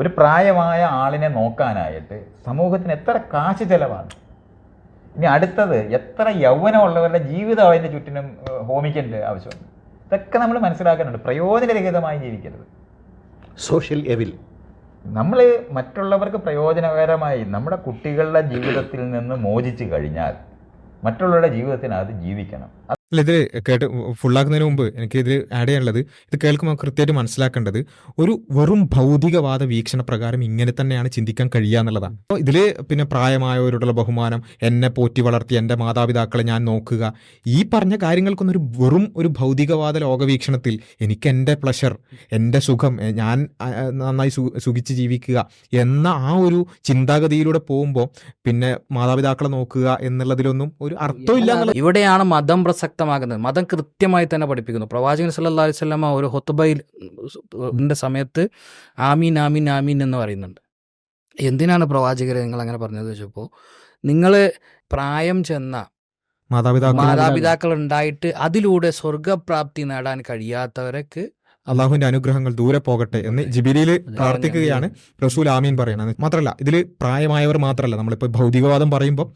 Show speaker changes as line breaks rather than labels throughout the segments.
ഒരു പ്രായമായ ആളിനെ നോക്കാനായിട്ട് സമൂഹത്തിന് എത്ര കാശ് ചെലവാണ്? ഇനി അടുത്തത് എത്ര യൗവനമുള്ളവരുടെ ജീവിതം അതിന്റെ ചുറ്റിനും ഹോമിക്കേണ്ട ആവശ്യമുണ്ട് ഇതൊക്കെ നമ്മൾ മനസ്സിലാക്കുന്നുണ്ട് പ്രയോജനരഹിതമായി ജീവിക്കരുത്.
Social evil.
നമ്മൾ മറ്റുള്ളവർക്ക് പ്രയോജനകരമായി നമ്മുടെ കുട്ടികളുടെ ജീവിതത്തിൽ നിന്ന് മോചിച്ചു കഴിഞ്ഞാൽ മറ്റുള്ളവരുടെ ജീവിതത്തിനകത്ത് ജീവിക്കണം.
അല്ല ഇത് കേട്ട് ഫുള്ളാക്കുന്നതിന് മുമ്പ് എനിക്ക് ഇതിൽ ആഡ് ചെയ്യാനുള്ളത് ഇത് കേൾക്കുമ്പോൾ കൃത്യമായിട്ട് മനസ്സിലാക്കേണ്ടത് ഒരു വെറും ഭൗതികവാദ വീക്ഷണ പ്രകാരം ഇങ്ങനെ തന്നെയാണ് ചിന്തിക്കാൻ കഴിയുക എന്നുള്ളതാണ്. അപ്പോൾ ഇതിൽ പിന്നെ പ്രായമായവരോടുള്ള ബഹുമാനം എന്നെ പോറ്റി വളർത്തി എന്റെ മാതാപിതാക്കളെ ഞാൻ നോക്കുക ഈ പറഞ്ഞ കാര്യങ്ങൾക്കൊന്നും ഒരു വെറും ഒരു ഭൗതികവാദ ലോകവീക്ഷണത്തിൽ എനിക്ക് എന്റെ പ്ലഷർ എന്റെ സുഖം ഞാൻ നന്നായി സുഖിച്ച് ജീവിക്കുക എന്ന ആ ഒരു ചിന്താഗതിയിലൂടെ പോകുമ്പോൾ പിന്നെ മാതാപിതാക്കളെ നോക്കുക എന്നുള്ളതിലൊന്നും ഒരു അർത്ഥമില്ല
ഇവിടെയാണ് മതം പ്രസക്തമാകുന്നത് മതം കൃത്യമായി തന്നെ പഠിപ്പിക്കുന്നു. പ്രവാചകൻ സല്ലാ അലൈഹി വസല്ലമ ഒരു ഹൊത്തുബയിൽ ന്റെ സമയത്ത് ആമീൻ ആമീൻ ആമീൻ എന്ന് പറയുന്നുണ്ട്. എന്തിനാണ് പ്രവാചകരെ നിങ്ങൾ അങ്ങനെ പറഞ്ഞത് വെച്ചപ്പോൾ നിങ്ങൾ പ്രായം ചെന്ന
മാതാപിതാക്കൾ
മാതാപിതാക്കൾ ഉണ്ടായിട്ട് അതിലൂടെ സ്വർഗപ്രാപ്തി നേടാൻ കഴിയാത്തവർക്ക്
അള്ളാഹുവിന്റെ അനുഗ്രഹങ്ങൾ ദൂരെ പോകട്ടെ എന്ന് ജിബിലിയിൽ പ്രാർത്ഥിക്കുകയാണ് റസൂൽ ആമീൻ പറയണത്. മാത്രമല്ല ഇതിൽ പ്രായമായവർ മാത്രമല്ല നമ്മളിപ്പോൾ ഭൗതികവാദം പറയുമ്പോൾ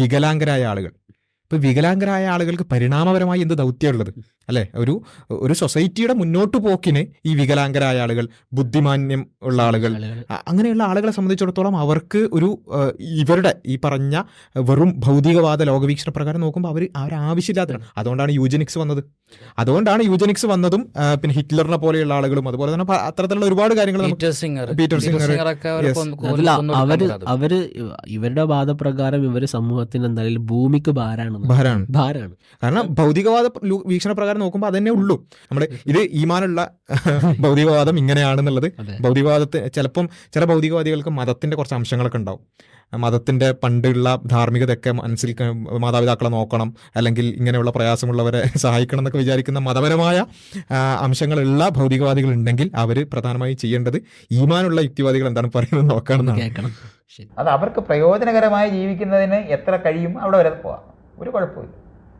വികലാംഗരായ ആളുകൾ. ഇപ്പൊ വികലാംഗരായ ആളുകൾക്ക് പരിണാമപരമായി എന്ത് ദൗത്യമുള്ളത്? അല്ലെ? ഒരു ഒരു സൊസൈറ്റിയുടെ മുന്നോട്ട് പോക്കിന് ഈ വികലാംഗരായ ആളുകൾ ബുദ്ധിമാന്യം ഉള്ള ആളുകൾ അങ്ങനെയുള്ള ആളുകളെ സംബന്ധിച്ചിടത്തോളം അവർക്ക് ഒരു ഇവരുടെ ഈ പറഞ്ഞ വെറും ഭൗതികവാദ ലോകവീക്ഷണ പ്രകാരം നോക്കുമ്പോൾ അവർ അവരാവശ്യമില്ലാത്തതാണ് അതുകൊണ്ടാണ് യൂജനിക്സ് വന്നത്. അതുകൊണ്ടാണ് യൂജനിക്സ് വന്നതും പിന്നെ ഹിറ്റ്ലറിനെ പോലെയുള്ള ആളുകളും അതുപോലെ തന്നെ അത്തരത്തിലുള്ള ഒരുപാട് കാര്യങ്ങൾ
പീറ്റർ സിംഗർ. അവരെ അവർ
അവർ ഇവരുടെ വാദപ്രകാരം ഇവർ സമൂഹത്തിന് എന്തായാലും ഭൂമിക്ക് ഭാരാണ്.
ഭാരാണ്.
ഭാരാണ്.
കാരണം ഭൗതികവാദ വീക്ഷണപ്രകാരം വീക്ഷണ പ്രകാരം നോക്കുമ്പോൾ അതന്നെ ഉള്ളൂ. നമ്മുടെ ഇത് ഈമാനുള്ള ഭൗതികവാദം ഇങ്ങനെയാണെന്നുള്ളത്. ഭൗതികവാദത്തെ ചിലപ്പം ചില ഭൗതികവാദികൾക്ക് മതത്തിന്റെ കുറച്ച് അംശങ്ങളൊക്കെ ഉണ്ടാവും. മതത്തിന്റെ പണ്ടുള്ള ധാർമ്മികതയൊക്കെ മനസ്സിൽ മാതാപിതാക്കളെ നോക്കണം അല്ലെങ്കിൽ ഇങ്ങനെയുള്ള പ്രയാസമുള്ളവരെ സഹായിക്കണം എന്നൊക്കെ വിചാരിക്കുന്ന മതപരമായ അംശങ്ങളുള്ള ഭൗതികവാദികൾ ഉണ്ടെങ്കിൽ അവർ പ്രധാനമായും ചെയ്യേണ്ടത് ഈമാനുള്ള യുക്തിവാദികൾ എന്താണ് പറയുന്നത് നോക്കണം
കേൾക്കണം
അത് അവർക്ക് പ്രയോജനകരമായി ജീവിക്കുന്നതിന് എത്ര കഴിയും? അവിടെ വരെ പോവാം. ഒരു കുഴപ്പമില്ല.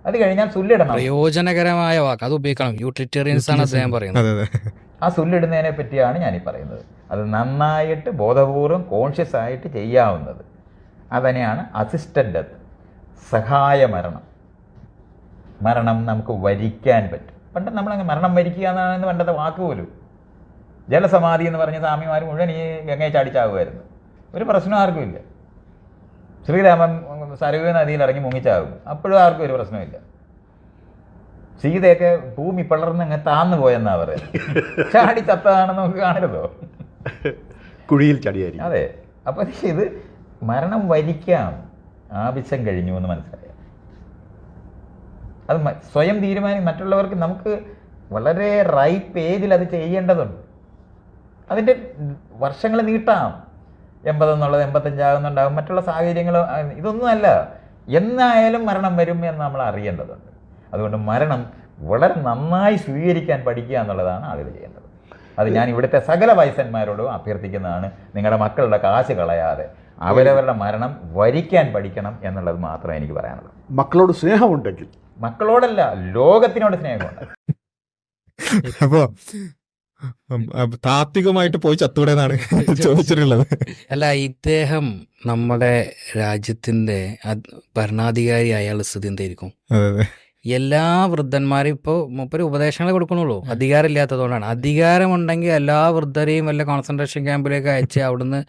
അത് കഴിഞ്ഞാൽ സുല്ലിടണം.
പ്രയോജനകരമായ വാക്ക്. അത് ഉപയോഗിക്കണം. യൂട്ടിലിറ്റേറിയൻസ് ആണ് അദ്ദേഹം പറയുന്നത്.
അതെ അതെ.
ആ സുല്ലിടുന്നതിനെ പറ്റിയാണ് ഞാനീ പറയുന്നത്. അത് നന്നായിട്ട് ബോധപൂർവം കോൺഷ്യസ് ആയിട്ട് ചെയ്യാവുന്നത്. അതിനെയാണ് അസിസ്റ്റഡ് ഡെത്ത് സഹായ മരണം. മരണം നമുക്ക് വരിക്കാൻ പറ്റും. പണ്ട് നമ്മളങ്ങ് മരണം വരിക്കുക എന്നാണ് പണ്ടത്തെ വാക്ക് പോലും. ജലസമാധി എന്ന് പറഞ്ഞ സ്വാമിമാർ മുഴുവൻ ഈ ഗംഗയെ ചാടിച്ചാകുമായിരുന്നു ഒരു പ്രശ്നം ആർക്കും ഇല്ല. ശ്രീരാമൻ സരയൂ നദിയിൽ ഇറങ്ങി മുങ്ങിച്ചാകും. അപ്പോഴും ആർക്കും ഒരു പ്രശ്നമില്ല സീതയൊക്കെ ഭൂമി പിളർന്ന് അങ്ങ് താന്നു പോയെന്നാ പറയുന്നത്. ചാടി ചത്തതാണെന്ന് നമുക്ക് കാണരുതോ
കുഴിയിൽ ചടിയായിരിക്കും.
അതെ. അപ്പൊ ഇത് മരണം വരിക്കാം. ആവശ്യം കഴിഞ്ഞു എന്ന് മനസ്സിലായ. അത് സ്വയം തീരുമാനം മറ്റുള്ളവർക്ക് നമുക്ക് വളരെ റൈപ്പ് ഏജിൽ അത് ചെയ്യേണ്ടതുണ്ട്. അതിന്റെ വർഷങ്ങൾ നീട്ടാം. എൺപതെന്നുള്ളത് എൺപത്തഞ്ചാകുന്നുണ്ടാകും. മറ്റുള്ള സാഹചര്യങ്ങൾ ഇതൊന്നുമല്ല. എന്നായാലും മരണം വരും എന്ന് നമ്മൾ അറിയേണ്ടതുണ്ട്. അതുകൊണ്ട് മരണം വളരെ നന്നായി സ്വീകരിക്കാൻ പഠിക്കുക എന്നുള്ളതാണ് ആളുകൾ ചെയ്യേണ്ടത്. അത് ഞാൻ ഇവിടുത്തെ സകല വയസ്സന്മാരോടും അഭ്യർത്ഥിക്കുന്നതാണ്. നിങ്ങളുടെ മക്കളുടെ കാശ് കളയാതെ അവരവരുടെ മരണം വരിക്കാൻ പഠിക്കണം എന്നുള്ളത് മാത്രമേ എനിക്ക് പറയാനുള്ളൂ.
മക്കളോട് സ്നേഹമുണ്ടെങ്കിൽ.
മക്കളോടല്ല ലോകത്തിനോട് സ്നേഹമുണ്ട്.
അപ്പോ ഉം, അപ്പൊ താത്വികമായിട്ട് പോയി ചത്തുവിടെന്നാണ് ചോദിച്ചിട്ടുള്ളത്.
അല്ല ഇദ്ദേഹം നമ്മുടെ രാജ്യത്തിന്റെ ഭരണാധികാരി അയാൾ സ്ഥിതി എന്തായിരിക്കും എല്ലാ വൃദ്ധന്മാരും ഇപ്പോൾ മുപ്പര് ഉപദേശങ്ങൾ കൊടുക്കണുള്ളൂ അധികാരമില്ലാത്തതുകൊണ്ടാണ്. അധികാരമുണ്ടെങ്കിൽ എല്ലാ വൃദ്ധരെയും വല്ല കോൺസെൻട്രേഷൻ ക്യാമ്പിലേക്ക് അയച്ച് അവിടുന്ന്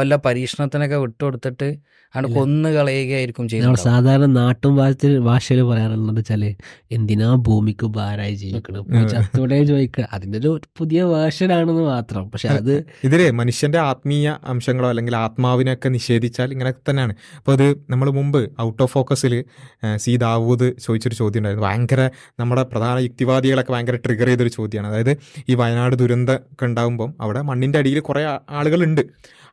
വല്ല പരീക്ഷണത്തിനൊക്കെ വിട്ടുകൊടുത്തിട്ട്
ഇല്ല.
കൊന്നു കളയുകയായിരിക്കും ചെയ്യുന്നത്.
സാധാരണ നാട്ടും ഭാഷയിൽ ഭാഷയിൽ പറയാറുള്ളത് വെച്ചാൽ എന്തിനാ ഭൂമിക്ക് ഭാരായി ജീവിക്കണം. ചത്തോടെ ചോദിക്കുക. അതിന്റെ ഒരു പുതിയ വേർഷനാണെന്ന് മാത്രം. പക്ഷെ അത്
ഇതിലെ മനുഷ്യന്റെ ആത്മീയ അംശങ്ങളോ അല്ലെങ്കിൽ ആത്മാവിനെയൊക്കെ നിഷേധിച്ചാൽ ഇങ്ങനെ തന്നെയാണ്. അപ്പോൾ അത് നമ്മൾ മുമ്പ് ഔട്ട് ഓഫ് ഫോക്കസിൽ സി ദാവൂദ് ചോദിച്ചൊരു ചോദ്യം ഉണ്ടായിരുന്നു. ഭയങ്കര നമ്മുടെ പ്രധാന യുക്തിവാദികളൊക്കെ ഭയങ്കര ട്രിഗർ ചെയ്തൊരു ചോദ്യമാണ്. അതായത് ഈ വയനാട് ദുരന്തം ഒക്കെ ഉണ്ടാകുമ്പം അവിടെ മണ്ണിന്റെ അടിയിൽ കുറേ ആളുകളുണ്ട്.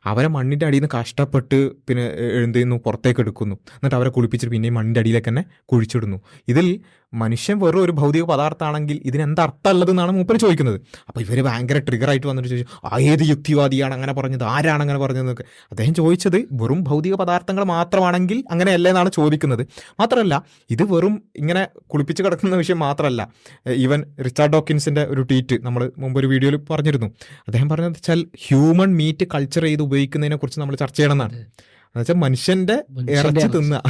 അവരെ മണ്ണിന്റെ അടിയിൽ നിന്ന് കഷ്ടപ്പെട്ട് പിന്നെ എഴുതുന്നു പുറത്തേക്ക് എടുക്കുന്നു. എന്നിട്ട് അവരെ കുളിപ്പിച്ചിട്ട് പിന്നെയും മണ്ണിന്റെ അടിയിലേക്ക് തന്നെ കുഴിച്ചിടുന്നു. ഇതിൽ മനുഷ്യൻ വെറും ഒരു ഭൗതിക പദാർത്ഥമാണെങ്കിൽ ഇതിനെന്താ അർത്ഥമുള്ളത് എന്നാണ് മൂപ്പര് ചോദിക്കുന്നത്. അപ്പോൾ ഇവർ ഭയങ്കര ട്രിഗറായിട്ട് വന്നിട്ട് ചോദിച്ചു ആ ഏത് യുക്തിവാദിയാണ് അങ്ങനെ പറഞ്ഞത്? ആരാണ് അങ്ങനെ പറഞ്ഞതെന്നൊക്കെ? അദ്ദേഹം ചോദിച്ചത് വെറും ഭൗതിക പദാർത്ഥങ്ങൾ മാത്രമാണെങ്കിൽ അങ്ങനെയല്ല എന്നാണ് ചോദിക്കുന്നത്. മാത്രമല്ല ഇത് വെറും ഇങ്ങനെ കുളിപ്പിച്ച് കിടക്കുന്ന വിഷയം മാത്രമല്ല. ഈവൻ റിച്ചാർഡ് ഡോക്കിൻസിന്റെ ഒരു ട്വീറ്റ് നമ്മൾ മുമ്പ് ഒരു വീഡിയോയിൽ പറഞ്ഞിരുന്നു. അദ്ദേഹം പറഞ്ഞത് വെച്ചാൽ ഹ്യൂമൺ മീറ്റ് കൾച്ചർ ചെയ്ത് ഉപയോഗിക്കുന്നതിനെക്കുറിച്ച് നമ്മൾ ചർച്ച ചെയ്യണമെന്നാണ്. എന്നുവെച്ചാൽ മനുഷ്യന്റെ ഇറച്ചി
തിന്ന.
തിന്നുക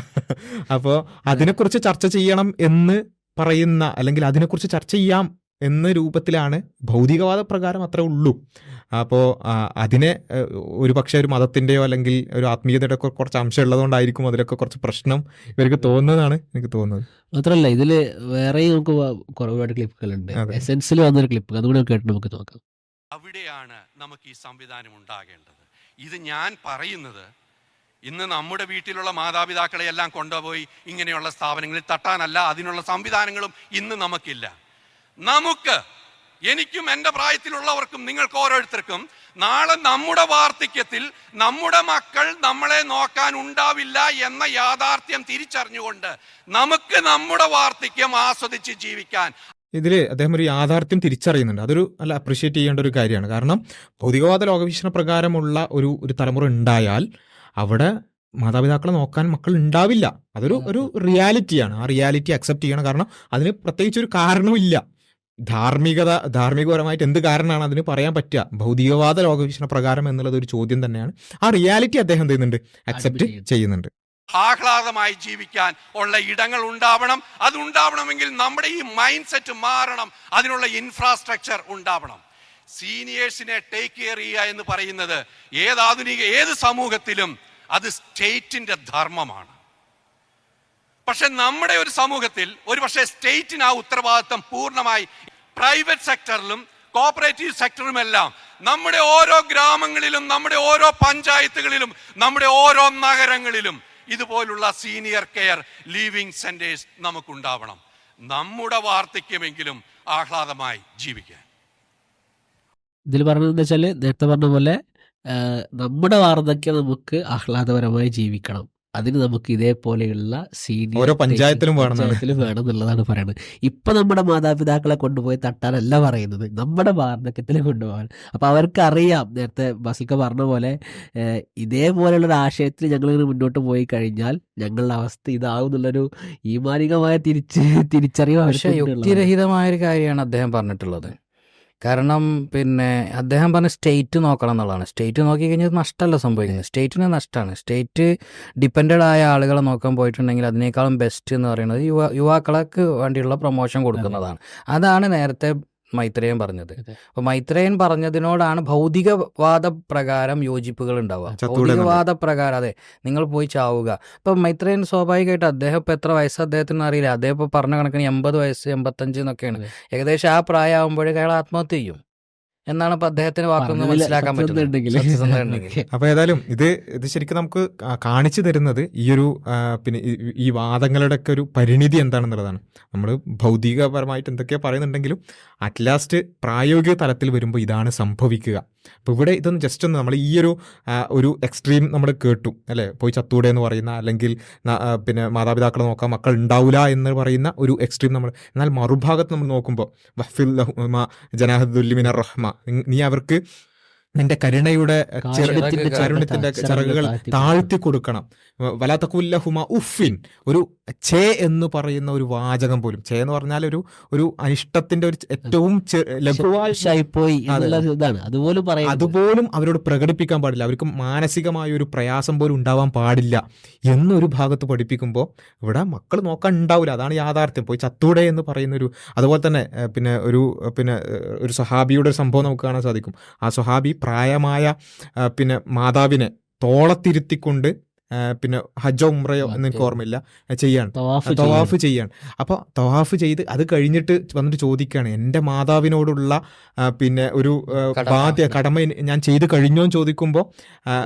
അപ്പോൾ അതിനെക്കുറിച്ച് ചർച്ച ചെയ്യണം എന്ന് പറയുന്ന അല്ലെങ്കിൽ അതിനെക്കുറിച്ച് ചർച്ച ചെയ്യാം എന്ന രൂപത്തിലാണ് ഭൗതികവാദ പ്രകാരം അത്രേ ഉള്ളൂ. അപ്പോൾ അതിനെ ഒരു പക്ഷേ ഒരു മതത്തിന്റെയോ അല്ലെങ്കിൽ ഒരു ആത്മീയതയുടെ ഒക്കെ കുറച്ച് അംശം ഉള്ളതുകൊണ്ടായിരിക്കും അതിലൊക്കെ കുറച്ച് പ്രശ്നം ഇവർക്ക് തോന്നുന്നതാണ് എനിക്ക് തോന്നുന്നത്.
മാത്രമല്ല ഇതിൽ വേറെയും നമുക്ക് കുറവായിട്ട് ക്ലിപ്പുകൾ ഉണ്ട് ക്ലിപ്പുകളുണ്ട്. എസെൻസിൽ വന്നൊരു ക്ലിപ്പ്. അതുകൂടെ കേട്ട് നമുക്ക് നോക്കാം.
അവിടെയാണ് നമുക്ക് ഈ സംവിധാനം ഉണ്ടാകേണ്ടത്. ഇത് ഞാൻ പറയുന്നത് ഇന്ന് നമ്മുടെ വീട്ടിലുള്ള മാതാപിതാക്കളെ എല്ലാം കൊണ്ടുപോയി ഇങ്ങനെയുള്ള സ്ഥാപനങ്ങളിൽ തട്ടാനല്ല അതിനുള്ള സംവിധാനങ്ങളും ഇന്ന് നമുക്കില്ല. നമുക്ക് എനിക്കും എന്റെ പ്രായത്തിലുള്ളവർക്കും നിങ്ങൾക്ക് ഓരോരുത്തർക്കും നാളെ നമ്മുടെ വാർദ്ധക്യത്തിൽ നമ്മുടെ മക്കൾ നമ്മളെ നോക്കാൻ ഉണ്ടാവില്ല എന്ന യാഥാർത്ഥ്യം തിരിച്ചറിഞ്ഞുകൊണ്ട് നമുക്ക് നമ്മുടെ വാർദ്ധക്യം ആസ്വദിച്ച് ജീവിക്കാൻ.
ഇതിൽ അദ്ദേഹം ഒരു യാഥാർത്ഥ്യം തിരിച്ചറിയുന്നുണ്ട്. അതൊരു നല്ല അപ്രീഷിയേറ്റ് ചെയ്യേണ്ട ഒരു കാര്യമാണ്. കാരണം ഭൗതികവാദ ലോകവീക്ഷണ പ്രകാരമുള്ള ഒരു ഒരു തലമുറ ഉണ്ടായാൽ അവിടെ മാതാപിതാക്കളെ നോക്കാൻ മക്കൾ ഉണ്ടാവില്ല. അതൊരു ഒരു റിയാലിറ്റിയാണ്. ആ റിയാലിറ്റി അക്സെപ്റ്റ് ചെയ്യണം. കാരണം അതിന് പ്രത്യേകിച്ച് ഒരു കാരണമില്ല ധാർമ്മികത ധാർമ്മികപരമായിട്ട് എന്ത് കാരണമാണ് അതിന് പറയാൻ പറ്റുക? ഭൗതികവാദ ലോകവീക്ഷണ പ്രകാരം എന്നുള്ളത് ഒരു ചോദ്യം തന്നെയാണ്. ആ റിയാലിറ്റി അദ്ദേഹം എന്ത് ചെയ്യുന്നുണ്ട്? അക്സെപ്റ്റ് ചെയ്യുന്നുണ്ട്.
ആഹ്ലാദമായി ജീവിക്കാൻ ഉള്ള ഇടങ്ങൾ ഉണ്ടാവണം. അത് ഉണ്ടാവണമെങ്കിൽ നമ്മുടെ ഈ മൈൻഡ് സെറ്റ് മാറണം. അതിനുള്ള ഇൻഫ്രാസ്ട്രക്ചർ ഉണ്ടാവണം. സീനിയേഴ്സിനെ ടേക്ക് കെയർ ചെയ്യുക എന്ന് പറയുന്നത് ഏത് ആധുനിക ഏത് സമൂഹത്തിലും അത് സ്റ്റേറ്റിന്റെ ധർമ്മമാണ്. പക്ഷെ നമ്മുടെ ഒരു സമൂഹത്തിൽ ഒരു പക്ഷേ സ്റ്റേറ്റിന് ആ ഉത്തരവാദിത്വം പൂർണമായി പ്രൈവറ്റ് സെക്ടറിലും കോപ്പറേറ്റീവ് സെക്ടറുമെല്ലാം നമ്മുടെ ഓരോ ഗ്രാമങ്ങളിലും നമ്മുടെ ഓരോ പഞ്ചായത്തുകളിലും നമ്മുടെ ഓരോ നഗരങ്ങളിലും ഇതുപോലുള്ള സീനിയർ കെയർ ലീവിംഗ് സെന്റേഴ്സ് നമുക്കുണ്ടാവണം. നമ്മുടെ വാർദ്ധക്യമെങ്കിലും ആഹ്ലാദമായി ജീവിക്കാൻ.
ഇതിൽ പറഞ്ഞതെന്ന് വെച്ചാൽ നേരത്തെ പറഞ്ഞ പോലെ നമ്മുടെ വാർദ്ധക്യം നമുക്ക് ആഹ്ലാദപരമായി ജീവിക്കണം. അതിന് നമുക്ക് ഇതേപോലെയുള്ള സീനിയർ
ഓരോ പഞ്ചായത്തിലും വേണം.
പഞ്ചായത്തിലും വേണം എന്നുള്ളതാണ് പറയുന്നത് ഇപ്പൊ നമ്മുടെ മാതാപിതാക്കളെ കൊണ്ടുപോയി തട്ടാനല്ല പറയുന്നത്. നമ്മുടെ വാർദ്ധക്യത്തിൽ കൊണ്ടുപോകാൻ. അപ്പൊ അവർക്ക് അറിയാം നേരത്തെ ബസിൽക്ക പറഞ്ഞ പോലെ ഇതേപോലെയുള്ള ഒരു ആശയത്തിൽ ഞങ്ങൾ ഇങ്ങനെ മുന്നോട്ട് പോയി കഴിഞ്ഞാൽ ഞങ്ങളുടെ അവസ്ഥ ഇതാവും എന്നുള്ളൊരു ഈമാനികമായ തിരിച്ച് തിരിച്ചറിവ്
പക്ഷേ യുക്തിരഹിതമായ ഒരു കാര്യമാണ് അദ്ദേഹം പറഞ്ഞിട്ടുള്ളത്. കാരണം പിന്നെ അദ്ദേഹം പറഞ്ഞ സ്റ്റേറ്റ് നോക്കണം എന്നുള്ളതാണ്. സ്റ്റേറ്റ് നോക്കി കഴിഞ്ഞാൽ നഷ്ടമല്ല സംഭവിക്കുന്നത്. സ്റ്റേറ്റിന് നഷ്ടമാണ്. സ്റ്റേറ്റ് ഡിപ്പെൻഡഡ് ആയ ആളുകളെ നോക്കാൻ പോയിട്ടുണ്ടെങ്കിൽ അതിനേക്കാളും ബെസ്റ്റ് എന്ന് പറയുന്നത് യുവ യുവാക്കൾക്ക് വേണ്ടിയുള്ള പ്രൊമോഷൻ കൊടുക്കുന്നതാണ്. അതാണ് നേരത്തെ മൈത്രേയൻ പറഞ്ഞത്. അപ്പൊ മൈത്രേയൻ പറഞ്ഞതിനോടാണ് ഭൗതികവാദ പ്രകാരം യോജിപ്പുകൾ ഉണ്ടാവുക. ഭൗതികവാദ പ്രകാരം അതെ. നിങ്ങൾ പോയി ചാവുക. ഇപ്പൊ മൈത്രേയൻ സ്വാഭാവികമായിട്ട് അദ്ദേഹം ഇപ്പൊ എത്ര വയസ്സ് അദ്ദേഹത്തിന് അറിയില്ല. അദ്ദേഹം ഇപ്പൊ പറഞ്ഞ കണക്കിന് എൺപത് വയസ്സ് എൺപത്തഞ്ച് എന്നൊക്കെയാണ്. ഏകദേശം ആ പ്രായമാകുമ്പോഴേ അയാൾ ആത്മഹത്യ ചെയ്യും. എന്നാണ് ഇപ്പൊ അദ്ദേഹത്തിന് വാക്കൊന്ന് മനസ്സിലാക്കാൻ പറ്റുന്നത്.
അപ്പൊ ഏതായാലും ഇത് ഇത് ശരിക്കും നമുക്ക് കാണിച്ചു തരുന്നത് ഈ ഒരു പിന്നെ ഈ- ഈ വാദങ്ങളുടെ ഒക്കെ ഒരു പരിണിതി എന്താണെന്നുള്ളതാണ്. നമ്മൾ ഭൗതികപരമായിട്ട് എന്തൊക്കെയാ പറയുന്നുണ്ടെങ്കിലും അറ്റ് ലാസ്റ്റ് പ്രായോഗിക തലത്തിൽ വരുമ്പോൾ ഇതാണ് സംഭവിക്കുക. അപ്പോൾ ഇവിടെ ഇതൊന്ന് ജസ്റ്റ് ഒന്ന് നമ്മൾ ഈ ഒരു ഒരു എക്സ്ട്രീം നമ്മൾ കേട്ടു അല്ലേ? പോയി ചത്തൂടെ എന്ന് പറയുന്ന അല്ലെങ്കിൽ പിന്നെ മാതാപിതാക്കളെ നോക്കാം മക്കൾ ഉണ്ടാവില്ല എന്ന് പറയുന്ന ഒരു എക്സ്ട്രീം നമ്മൾ എന്നാൽ മറുഭാഗത്ത് നമ്മൾ നോക്കുമ്പോൾ വഫിൽ ലഹുമ ജനാഹദുല്ലിമിന റഹ്മ. നീ അവർക്ക് നിന്റെ കരുണയുടെ
കാരുണ്യത്തിന്റെ ചിറകുകൾ താഴ്ത്തി
കൊടുക്കണം. കൊടുക്കണം വലാത്തക്കുല്ലഹുമ ഉഫിൻ ഒരു ചേ എന്ന് പറയുന്ന ഒരു വാചകം പോലും. ചേ എന്ന് പറഞ്ഞാൽ ഒരു ഒരു അനിഷ്ടത്തിന്റെ ഒരു ഏറ്റവും ലഘുവായി
അതുപോലും
അവരോട് പ്രകടിപ്പിക്കാൻ പാടില്ല. അവർക്ക് മാനസികമായ ഒരു പ്രയാസം പോലും ഉണ്ടാവാൻ പാടില്ല എന്നൊരു ഭാഗത്ത് പഠിപ്പിക്കുമ്പോൾ ഇവിടെ മക്കൾ നോക്കാൻ ഉണ്ടാവില്ല അതാണ് യാഥാർത്ഥ്യം. പോയി ചത്തൂടെ എന്ന് പറയുന്ന ഒരു അതുപോലെ തന്നെ പിന്നെ ഒരു പിന്നെ ഒരു സഹാബിയുടെ ഒരു സംഭവം നമുക്ക് കാണാൻ സാധിക്കും. ആ സ്വഹാബി പ്രായമായ പിന്നെ മാതാവിനെ തോളത്തിരുത്തിക്കൊണ്ട് പിന്നെ ഹജ്ജോ ഉംറയോ എന്ന് എനിക്ക് ഓർമ്മയില്ല. ചെയ്യാണ്.
തവാഫ്
ചെയ്യാണ്. അപ്പോൾ തവാഫ് ചെയ്ത് അത് കഴിഞ്ഞിട്ട് വന്നിട്ട് ചോദിക്കുകയാണ് എന്റെ മാതാവിനോടുള്ള പിന്നെ ഒരു ബാധ്യ കടമ. ഞാൻ ചെയ്ത് കഴിഞ്ഞോ എന്ന് ചോദിക്കുമ്പോൾ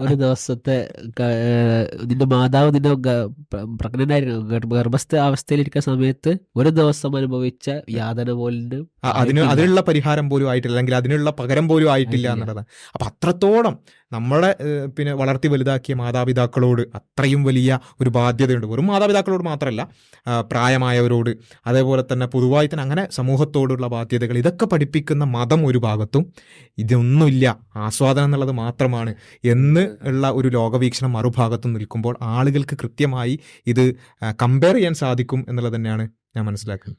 ഒരു ദിവസത്തെ നിന്റെ മാതാവ് നിന്റെ പ്രഗ്നനായിരുന്നു. ഗർഭസ്ഥ അവസ്ഥയിലിരിക്കുന്ന സമയത്ത് ഒരു ദിവസം അനുഭവിച്ച യാതന പോലും
അതിന് അതിനുള്ള പരിഹാരം പോലും ആയിട്ടില്ല. അല്ലെങ്കിൽ അതിനുള്ള പകരം പോലും ആയിട്ടില്ല
ആയിട്ടില്ല.
എന്നുള്ളതാണ്. അപ്പം അത്രത്തോളം നമ്മളെ പിന്നെ വളർത്തി വലുതാക്കിയ മാതാപിതാക്കളോട് അത്രയും വലിയ ഒരു ബാധ്യതയുണ്ട്. വെറും മാതാപിതാക്കളോട് മാത്രമല്ല പ്രായമായവരോട് അതേപോലെ തന്നെ പൊതുവായി തന്നെ അങ്ങനെ സമൂഹത്തോടുള്ള ബാധ്യതകൾ ഇതൊക്കെ പഠിപ്പിക്കുന്ന മതം ഒരു ഭാഗത്തും ഇതൊന്നുമില്ല. ആസ്വാദനം എന്നുള്ളത് മാത്രമാണ്. എന്ന് ഉള്ള ഒരു ലോകവീക്ഷണം മറുഭാഗത്തും നിൽക്കുമ്പോൾ ആളുകൾക്ക് കൃത്യമായി ഇത് കമ്പയർ ചെയ്യാൻ സാധിക്കും എന്നുള്ളത് തന്നെയാണ് ഞാൻ മനസ്സിലാക്കുന്നത്.